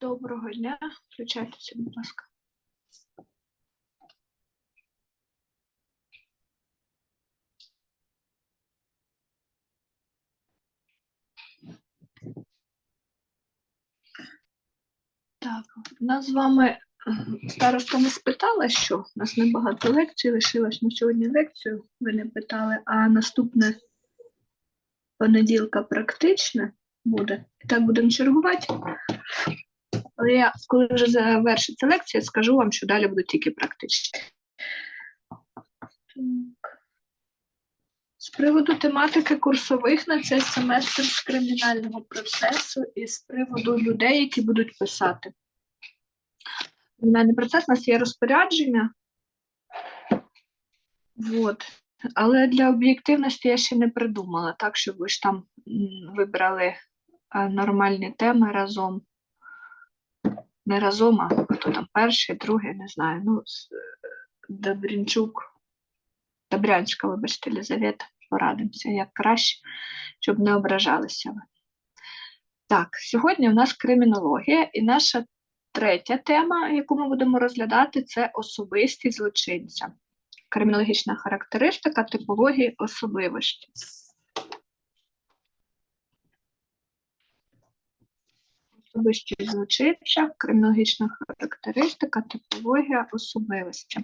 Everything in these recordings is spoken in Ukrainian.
Доброго дня. Включайтеся, будь ласка. Так, нас з вами староста не спитала, що у нас небагато лекцій лишилось на сьогодні лекцію. Ви не питали, а наступне понеділка практичне буде. Так будемо чергувати. Але я, коли вже завершиться лекція, скажу вам, що далі будуть тільки практичні. Так. З приводу тематики курсових на цей семестр з кримінального процесу і з приводу людей, які будуть писати. Кримінальний процес у нас є розпорядження. Вот. Але для об'єктивності я ще не придумала, так, щоб ви ж там вибрали нормальні теми разом. Не разом, а хто там перший, другий, не знаю. Ну, з- Добрінчук, Добрянська, вибачте, Лізавета, порадимося, як краще, щоб не ображалися ви. Так, сьогодні у нас кримінологія, і наша третя тема, яку ми будемо розглядати, це особистість злочинця. Кримінологічна характеристика типології особливості. Особистість злочинця, кримінологічна характеристика, типологія особливості.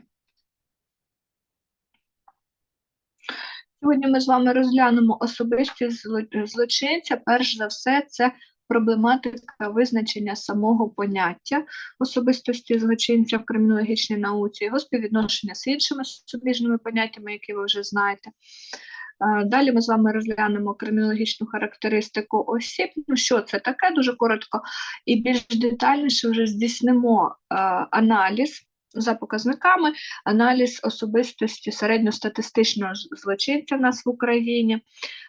Сьогодні ми з вами розглянемо особистість злочинця. Перш за все, це проблематика визначення самого поняття особистості злочинця в кримінологічній науці, його співвідношення з іншими суміжними поняттями, які ви вже знаєте. Е, Далі ми з вами розглянемо кримінологічну характеристику осіб. Ну, що це таке? Дуже коротко і більш детальніше вже здійснимо е, аналіз за показниками, аналіз особистості середньостатистичного злочинця в нас в Україні.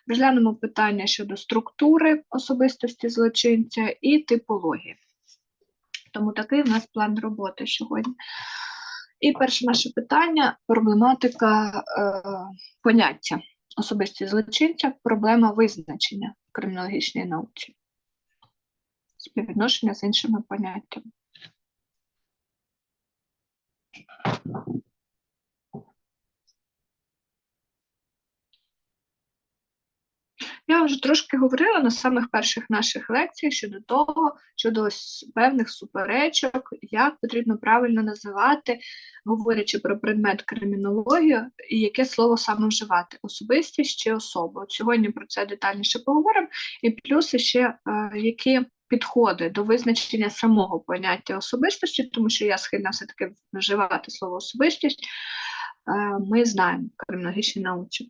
Розглянемо питання щодо структури особистості злочинця і типології. Тому такий в нас план роботи сьогодні. І перше наше питання проблематика е, поняття особистість злочинця, проблема визначення в кримінологічній науці. Співвідношення з іншими поняттями. Я вже трошки говорила на самих перших наших лекціях щодо того, щодо певних суперечок, як потрібно правильно називати, говорячи про предмет кримінологію, і яке слово саме вживати особистість чи особа. От сьогодні про це детальніше поговоримо. І плюс ще е, які підходи до визначення самого поняття особистості, тому що я схильна все-таки вживати слово особистість. Е, Ми знаємо в кримінологічній науці.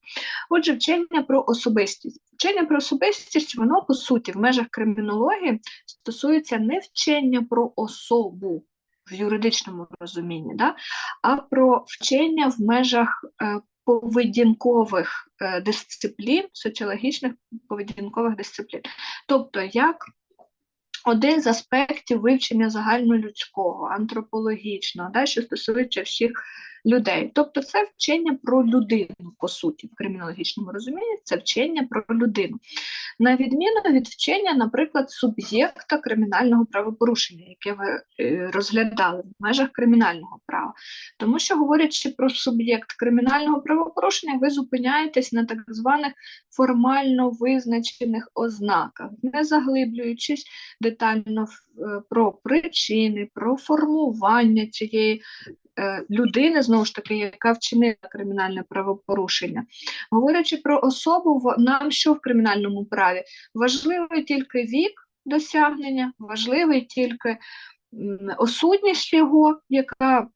Отже, вчення про особистість. Вчення про особистість, воно по суті в межах кримінології стосується не вчення про особу в юридичному розумінні, да? а про вчення в межах е, поведінкових е, дисциплін, соціологічних поведінкових дисциплін. Тобто, як один з аспектів вивчення загальнолюдського, антропологічного, да, що стосується всіх людей. Тобто це вчення про людину, по суті, в кримінологічному розумінні, це вчення про людину. На відміну від вчення, наприклад, суб'єкта кримінального правопорушення, яке ви е, розглядали в межах кримінального права. Тому що, говорячи про суб'єкт кримінального правопорушення, ви зупиняєтесь на так званих формально визначених ознаках, не заглиблюючись детально е, про причини, про формування цієї людини, знову ж таки, яка вчинила кримінальне правопорушення. Говорячи про особу, нам що в кримінальному праві? Важливий тільки вік досягнення, важливий тільки осудність його, яка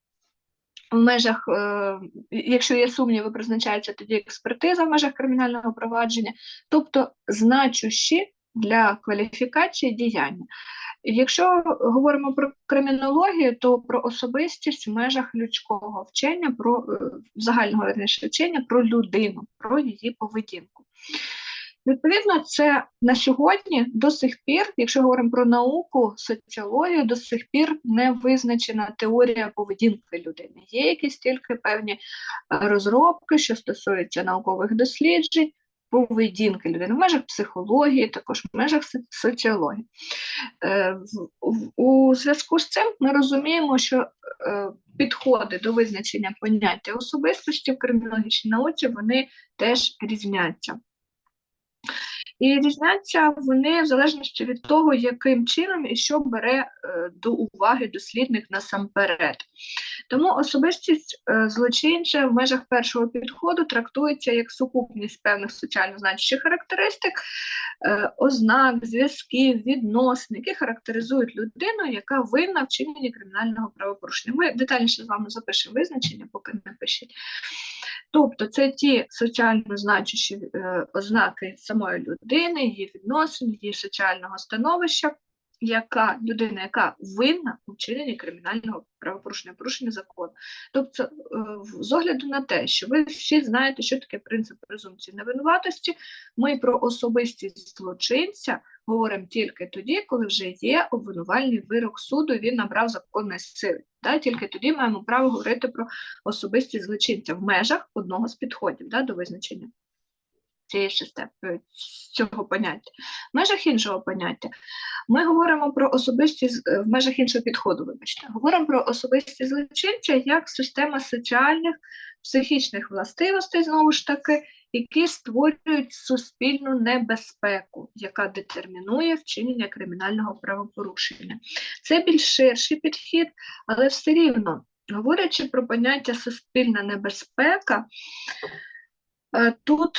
в межах, е, якщо є сумніви, призначається тоді експертиза в межах кримінального провадження, тобто значущі для кваліфікації діяння. Якщо говоримо про кримінологію, то про особистість в межах людського вчення, про е, загального вчення про людину, про її поведінку. Відповідно, це на сьогодні до сих пір, якщо говоримо про науку, соціологію, до сих пір не визначена теорія поведінки людини. Є якісь тільки певні е, розробки, що стосуються наукових досліджень, поведінки людини, в межах психології, також в межах соціології. Е, У зв'язку з цим ми розуміємо, що е, підходи до визначення поняття особистості в кримінологічній науці вони теж різняться. І різняться вони в залежності від того, яким чином і що бере е, до уваги дослідник насамперед. Тому особистість е, злочинця в межах першого підходу трактується як сукупність певних соціально значущих характеристик, е, ознак, зв'язків, відносин, які характеризують людину, яка винна в чиненні кримінального правопорушення. Ми детальніше з вами запишемо визначення, поки не пишіть. Тобто це ті соціально значущі е, ознаки самої людини, її відносин, її соціального становища, яка людина, яка винна у вчиненні кримінального правопорушення, порушення закону. Тобто, е, з огляду на те, що ви всі знаєте, що таке принцип презумпції невинуватості, ми про особистість злочинця говоримо тільки тоді, коли вже є обвинувальний вирок суду, він набрав законної сили. Да? Тільки тоді маємо право говорити про особистість злочинця в межах одного з підходів да, до визначення цієї системи, е, цього поняття. В межах іншого поняття ми говоримо про особистість е, в межах іншого підходу, вибачте, говоримо про особистість злочинця як система соціальних, психічних властивостей, знову ж таки, які створюють суспільну небезпеку, яка детермінує вчинення кримінального правопорушення. Це більш ширший підхід, але все рівно, говорячи про поняття суспільна небезпека, тут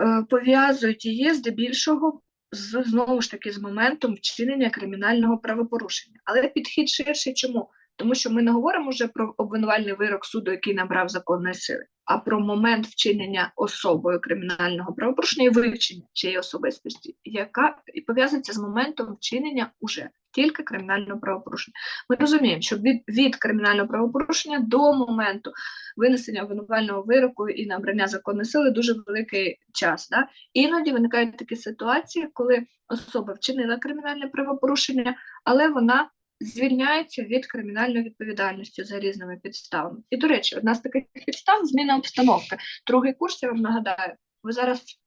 е, пов'язують її здебільшого з знову ж таки з моментом вчинення кримінального правопорушення. Але підхід ширший чому? Тому що ми не говоримо вже про обвинувальний вирок суду, який набрав законної сили, а про момент вчинення особою кримінального правопорушення і вивчення цієї особистості, яка пов'язується з моментом вчинення уже тільки кримінального правопорушення. Ми розуміємо, що від, від кримінального правопорушення до моменту винесення обвинувального вироку і набрання законної сили дуже великий час. Да? Іноді виникають такі ситуації, коли особа вчинила кримінальне правопорушення, але вона звільняється від кримінальної відповідальності за різними підставами. І, до речі, одна з таких підстав зміна обстановки. Другий курс, я вам нагадаю, ви зараз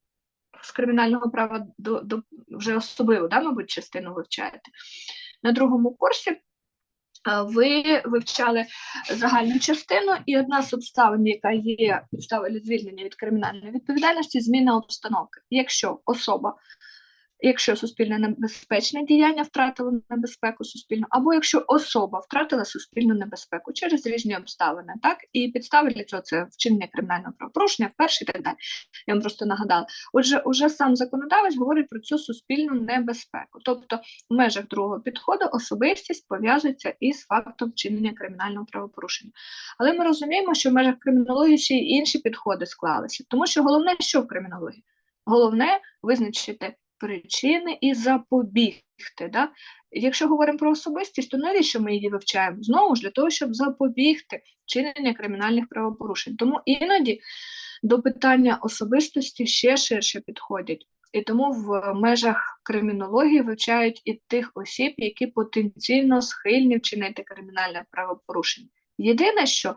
з кримінального права до, до вже особливо, да, мабуть, частину вивчаєте. На другому курсі ви вивчали загальну частину, і одна з обставин, яка є підставою звільнення від кримінальної відповідальності, зміна обстановки. Якщо особа якщо суспільне небезпечне діяння втратило небезпеку суспільну, або якщо особа втратила суспільну небезпеку через різні обставини, так і підстави для цього це вчинення кримінального правопорушення, вперше і так далі. Я вам просто нагадала. Отже, уже сам законодавець говорить про цю суспільну небезпеку. Тобто, в межах другого підходу особистість пов'язується із фактом вчинення кримінального правопорушення. Але ми розуміємо, що в межах кримінології ще й інші підходи склалися, тому що головне, що в кримінології? Головне визначити причини і запобігти. Да? Якщо говоримо про особистість, то навіщо ми її вивчаємо? Знову ж для того, щоб запобігти вчинення кримінальних правопорушень. Тому іноді до питання особистості ще ширше підходять. І тому в межах кримінології вивчають і тих осіб, які потенційно схильні вчинити кримінальне правопорушення. Єдине, що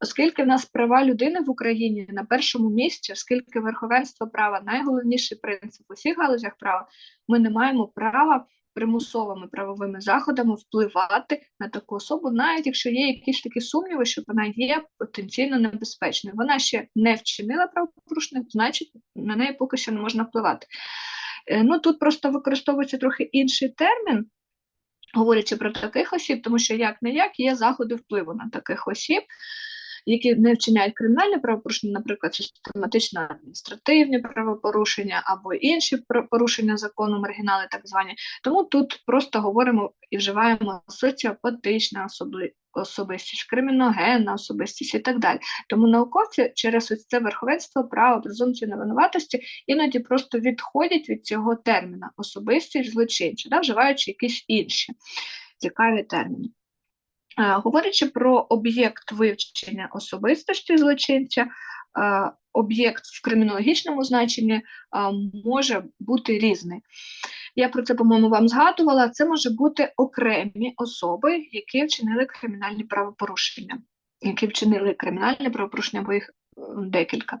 оскільки в нас права людини в Україні на першому місці, оскільки верховенство права найголовніший принцип у всіх галузях права, ми не маємо права примусовими правовими заходами впливати на таку особу, навіть якщо є якісь такі сумніви, що вона є потенційно небезпечною. Вона ще не вчинила правопорушення, значить на неї поки що не можна впливати. Е, Ну тут просто використовується трохи інший термін говорячи про таких осіб, тому що як не як є заходи впливу на таких осіб, які не вчиняють кримінальне правопорушення, наприклад, систематично адміністративні правопорушення або інші порушення закону, маргінали так звані. Тому тут просто говоримо і вживаємо соціопатична особи- особистість, криміногенна особистість і так далі. Тому науковці через ось це верховенство права, презумпцію невинуватості іноді просто відходять від цього терміна особистість злочинця, да, вживаючи якісь інші цікаві терміни. Е, Говорячи про об'єкт вивчення особистості злочинця, е, об'єкт в кримінологічному значенні е, може бути різний. Я про це, по-моєму, вам згадувала. Це може бути окремі особи, які вчинили кримінальні правопорушення, які вчинили кримінальне правопорушення, бо їх декілька.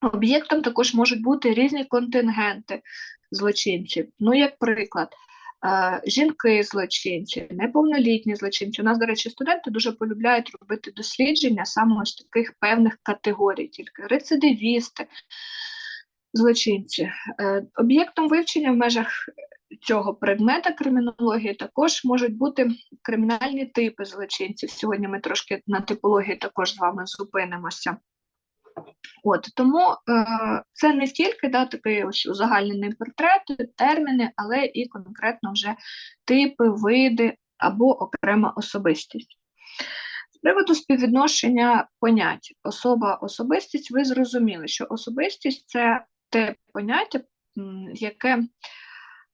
Об'єктом також можуть бути різні контингенти злочинців. Ну, як приклад, е, жінки-злочинці, неповнолітні злочинці. У нас, до речі, студенти дуже полюбляють робити дослідження саме з таких певних категорій, тільки рецидивісти, злочинці. Е, об'єктом вивчення в межах цього предмета кримінології також можуть бути кримінальні типи злочинців. Сьогодні ми трошки на типології також з вами зупинимося. От Тому е, це не тільки да, такий ось узагальнений портрет, терміни, але і конкретно вже типи, види або окрема особистість. З приводу співвідношення понять особа-особистість, ви зрозуміли, що особистість це те поняття, яке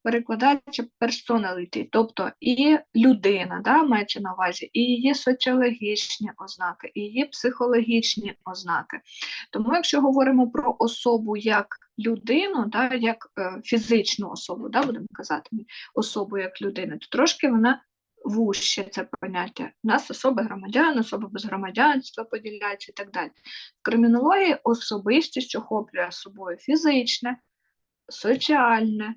перекладається personality, тобто і людина, да, мається на увазі, і її соціологічні ознаки, і її психологічні ознаки. Тому, якщо говоримо про особу як людину, да, як е, фізичну особу, да, будемо казати, особу як людину, то трошки вона вужче це поняття. У нас особи громадян, особи без громадянства поділяються і так далі. В кримінології особистість охоплює собою фізичне, соціальне,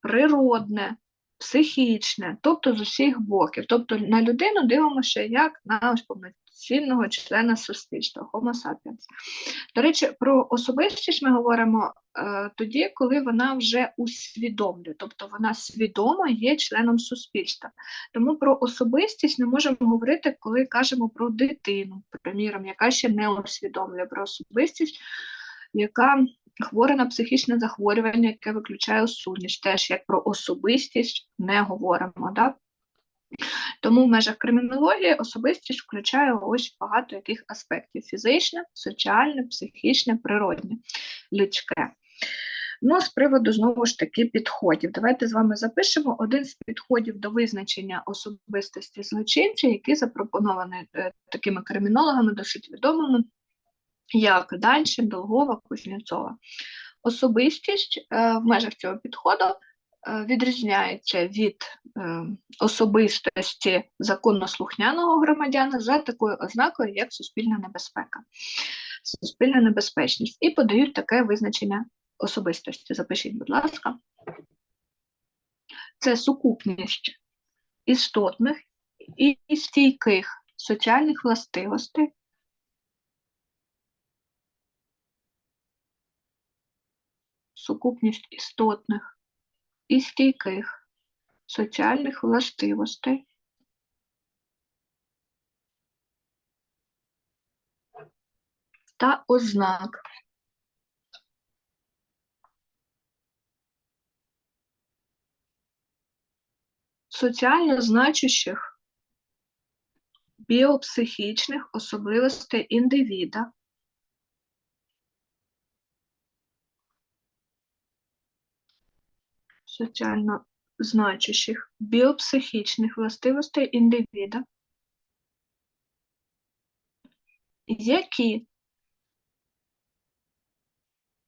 природне, психічне, тобто з усіх боків. Тобто на людину дивимося як на ось повноцінного члена суспільства, Homo sapiens. До речі, про особистість ми говоримо е, тоді, коли вона вже усвідомлює, тобто вона свідомо є членом суспільства. Тому про особистість не можемо говорити, коли кажемо про дитину, приміром, яка ще не усвідомлює про особистість, яка хвора на психічне захворювання, яке виключає суміш, теж як про особистість не говоримо. Да? Тому в межах кримінології особистість включає ось багато яких аспектів: фізичне, соціальне, психічне, природне, людське. Ну, з приводу, знову ж таки, підходів. Давайте з вами запишемо один з підходів до визначення особистості злочинця, який запропонований е, такими кримінологами, досить відомими, як Данчин, Долгова, Кузнєцова. Особистість е, в межах цього підходу е, відрізняється від е, особистості законнослухняного громадяна за такою ознакою, як суспільна небезпека, суспільна небезпечність. І подають таке визначення особистості. Запишіть, будь ласка. Це сукупність істотних і стійких соціальних властивостей, сукупність істотних і стійких соціальних властивостей, та ознак. Соціально значущих біопсихічних особливостей індивіда, соціально значущих біопсихічних властивостей індивіда, які,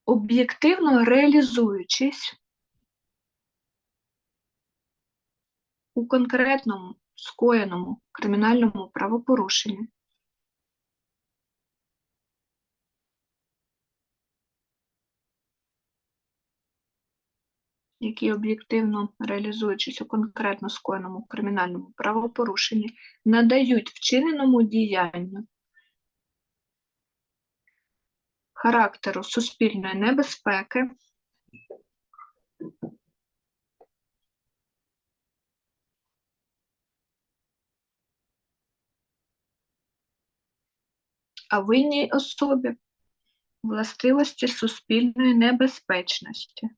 об'єктивно реалізуючись у конкретному скоєному кримінальному правопорушенні, які об'єктивно реалізуючись у конкретно скоєному кримінальному правопорушенні, надають вчиненому діянню характеру суспільної небезпеки, а винній особі властивості суспільної небезпечності.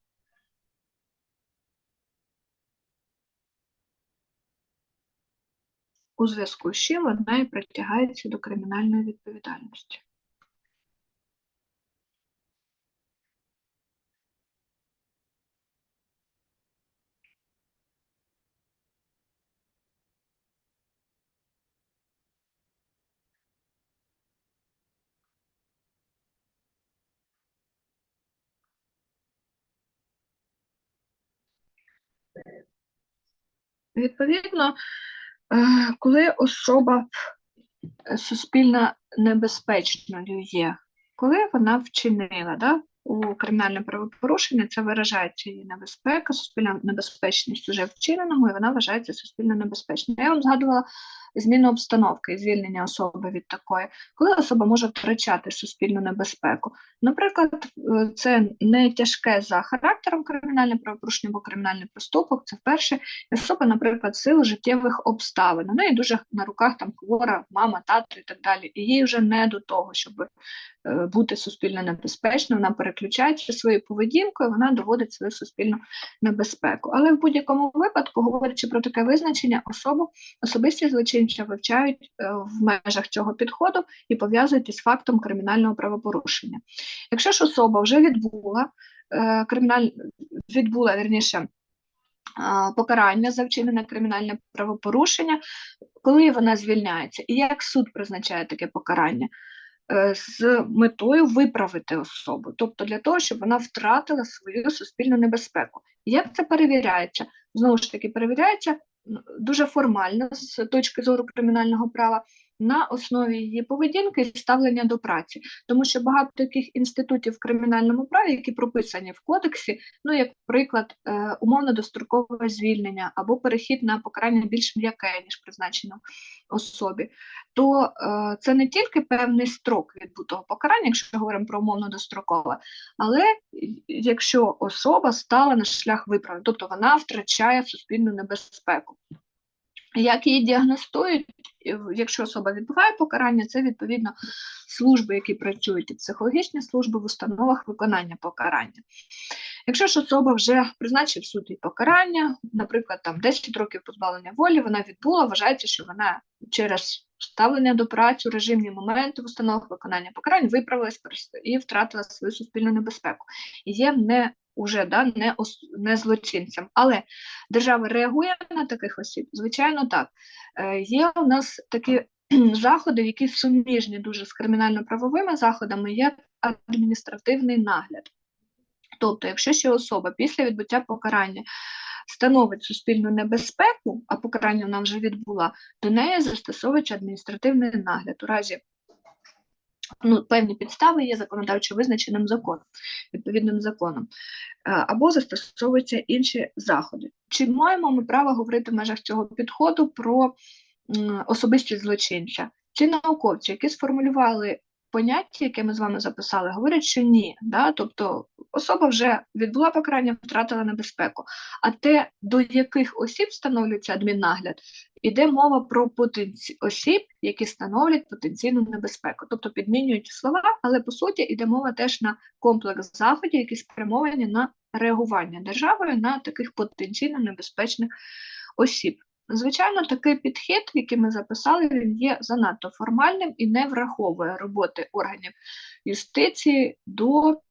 У зв'язку з чим вона і притягається до кримінальної відповідальності. Відповідно, коли особа суспільна суспільно небезпечною є, коли вона вчинила да, у кримінальне правопорушення, це виражається її небезпека, суспільна небезпечність уже вчиненого, і вона вважається суспільно небезпечною. Я вам згадувала зміну обстановки і звільнення особи від такої, коли особа може втрачати суспільну небезпеку. Наприклад, е, це не тяжке за характером кримінальне правопорушення або кримінальний проступок. Це вперше особа, наприклад, сил життєвих обставин. У неї дуже на руках там хвора, мама, тато і так далі. І їй вже не до того, щоб бути суспільно небезпечною, вона переключається своєю поведінкою, вона доводить свою суспільну небезпеку. Але в будь-якому випадку, говорячи про таке визначення, особу особисті злочинця вивчають е, в межах цього підходу і пов'язують із фактом кримінального правопорушення. Якщо ж особа вже відбула е, криміналь... відбула вірніше. Покарання за вчинене кримінальне правопорушення, коли вона звільняється, і як суд призначає таке покарання е, з метою виправити особу, тобто для того, щоб вона втратила свою суспільну небезпеку. Як це перевіряється? Знову ж таки, перевіряється дуже формально з точки зору кримінального права на основі її поведінки і ставлення до праці, тому що багато таких інститутів в кримінальному праві, які прописані в кодексі, ну як приклад, е, умовно дострокове звільнення або перехід на покарання більш м'яке, ніж призначено особі, то е, це не тільки певний строк відбутого покарання, якщо говоримо про умовно дострокове, але якщо особа стала на шлях виправлення, тобто вона втрачає суспільну небезпеку. Як її діагностують, якщо особа відбуває покарання, це відповідно служби, які працюють, і психологічні служби в установах виконання покарання. Якщо ж особа вже призначив суд і покарання, наприклад, там 10 років позбавлення волі, вона відбула, вважається, що вона через ставлення до праці, режимні моменти в установах виконання покарань виправилась і втратила свою суспільну небезпеку. І є не уже да, не не злочинцям. Але держава реагує на таких осіб? Звичайно, так. Е, Є у нас такі заходи, які суміжні дуже з кримінально-правовими заходами, як адміністративний нагляд. Тобто, якщо ще особа після відбуття покарання становить суспільну небезпеку, а покарання вона вже відбула, до неї застосовується адміністративний нагляд у разі ну, певні підстави є законодавчо визначеним законом, відповідним законом, е, або застосовуються інші заходи. Чи маємо ми право говорити в межах цього підходу про особисті злочинця? Ці науковці, які сформулювали поняття, яке ми з вами записали, говорять, що ні. Да? Тобто особа вже відбула покарання, втратила небезпеку. А те, до яких осіб встановлюється адміннагляд, іде мова про потенці... осіб, які становлять потенційну небезпеку. Тобто підмінюють слова, але по суті йде мова теж на комплекс заходів, які спрямовані на реагування державою на таких потенційно небезпечних осіб. Звичайно, такий підхід, який ми записали, він є занадто формальним і не враховує роботи органів юстиції до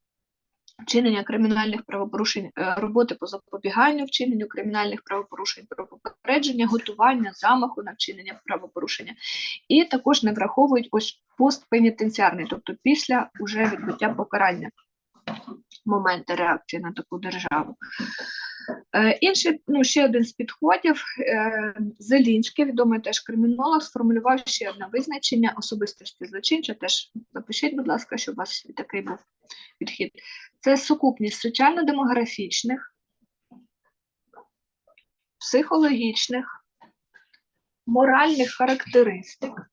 вчинення кримінальних правопорушень, е, роботи по запобіганню вчиненню кримінальних правопорушень, про попередження, готування, замаху на вчинення правопорушення, і також не враховують ось постпенітенціарний, тобто після уже відбуття покарання моменти реакції на таку державу. Е, інший, ну, ще один з підходів, е, Зелінський, відомий теж кримінолог, сформулював ще одне визначення особистості злочинця. Теж запишіть, будь ласка, щоб у вас такий був підхід. Це сукупність соціально-демографічних, психологічних, моральних характеристик,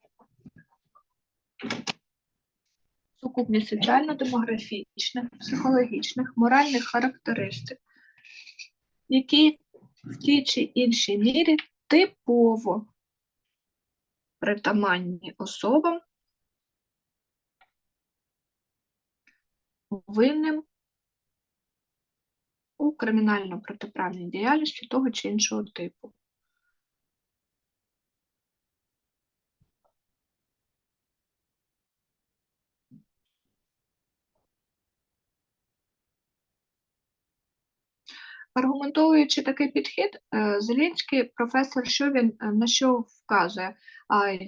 сукупність соціально-демографічних, психологічних, моральних характеристик які в тій чи іншій мірі типово притаманні особам винним у кримінально-протиправній діяльності того чи іншого типу. Аргументовуючи такий підхід, е, Зелінський професор, що він е, на що вказує?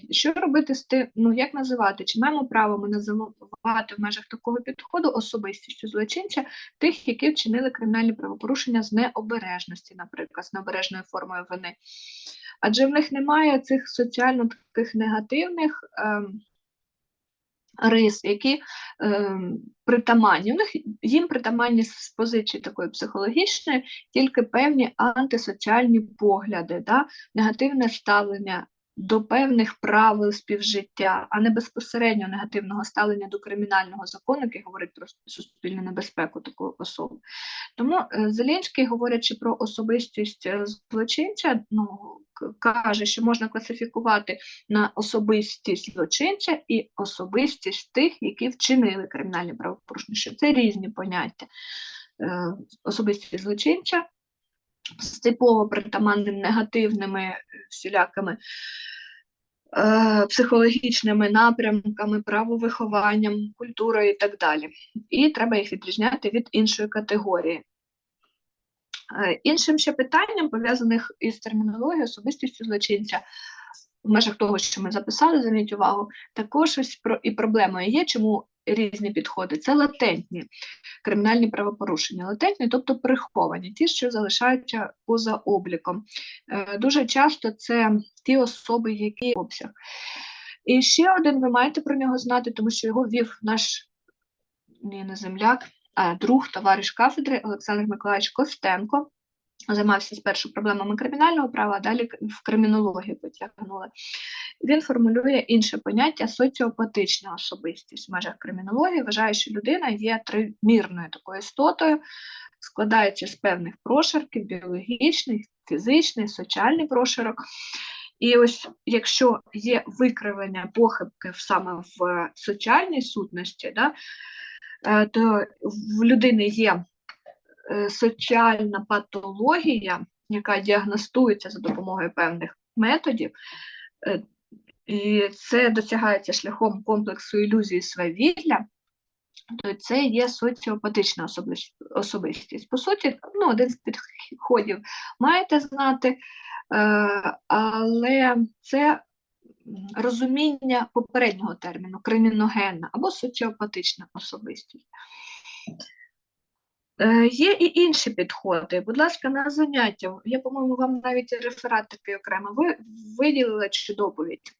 Що робити з тим, ну як називати? Чи маємо право ми називати в межах такого підходу особистістю злочинця тих, які вчинили кримінальні правопорушення з необережності, наприклад, з необережною формою вини? Адже в них немає цих соціально таких негативних ем, рис, які е, притаманні. У них їм притаманні з позиції такої психологічної тільки певні антисоціальні погляди, да? негативне ставлення до певних правил співжиття, а не безпосередньо негативного ставлення до кримінального закону, який говорить про суспільну небезпеку такої особи. Тому е, Зеленський, говорячи про особистість е, злочинця, ну, каже, що можна класифікувати на особистість злочинця і особистість тих, які вчинили кримінальні правопорушення. Це різні поняття. Е, Особистість злочинця з типово притаманним негативними е, всілякими е, психологічними напрямками, правовихованням, культурою і так далі. І треба їх відрізняти від іншої категорії. Е, Іншим ще питанням, пов'язаних із термінологією особистістю злочинця, в межах того, що ми записали, зверніть увагу, також ось про і проблемою є, чому різні підходи. Це латентні кримінальні правопорушення. Латентні, тобто приховані, ті, що залишаються поза обліком. Е, Дуже часто це ті особи, які обсяг. І ще один ви маєте про нього знати, тому що його вів наш ні, не земляк, а друг, товариш кафедри Олександр Миколаївич Костенко. Займався спершу проблемами кримінального права, а далі в кримінологію потягнули. Він формулює інше поняття соціопатична особистість в межах кримінології. Вважає, що людина є тримірною такою істотою, складається з певних прошарків, біологічних, фізичний, соціальний прошарок. І ось якщо є викривлення похибки саме в соціальній сутності, да, е, то в людини є соціальна патологія, яка діагностується за допомогою певних методів, е, і це досягається шляхом комплексу ілюзії свавілля, то це є соціопатична особистість. По суті, ну, один з підходів маєте знати, е, але це розуміння попереднього терміну криміногенна або соціопатична особистість. Е, Є і інші підходи. Будь ласка, на заняття. Я, по-моєму, вам навіть реферат такий окремо ви виділила чи доповідь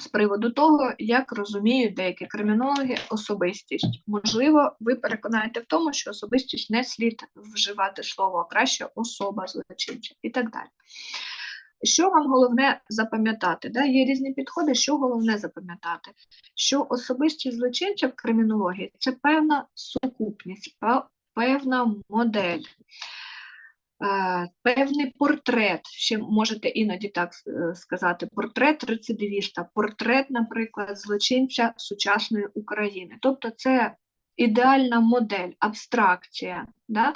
з приводу того, як розуміють деякі кримінологи особистість. Можливо, ви переконаєте в тому, що особистість не слід вживати слово, а краще особа злочинця і так далі. Що вам головне запам'ятати? Да? Є різні підходи, що головне запам'ятати? Що особистість злочинця в кримінології це певна сукупність, певна модель, е, певний портрет. Ще можете іноді так е, сказати: портрет рецидивіста, портрет, наприклад, злочинця сучасної України. Тобто, це ідеальна модель, абстракція. Да?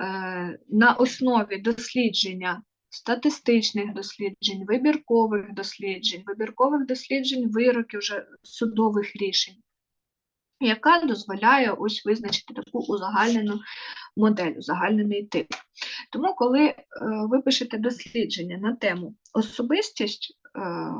Е, на основі дослідження статистичних досліджень, вибіркових досліджень, вибіркових досліджень вироків вже судових рішень, яка дозволяє ось визначити таку узагальнену модель, узагальнений тип. Тому, коли е, ви пишете дослідження на тему особистість е,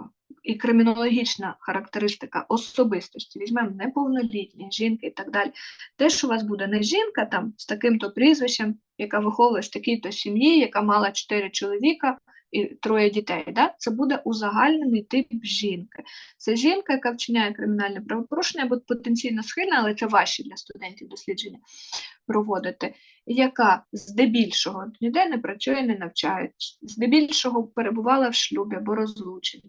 і кримінологічна характеристика особистості, візьмемо неповнолітні жінки і так далі, те, що у вас буде не жінка там з таким-то прізвищем, яка виховувалась в такій-то сім'ї, яка мала чотири чоловіка і троє дітей, да? це буде узагальнений тип жінки. Це жінка, яка вчиняє кримінальне правопорушення, або потенційно схильна, але це важче для студентів дослідження проводити, яка здебільшого ніде не працює, не навчає, здебільшого перебувала в шлюбі або розлучена,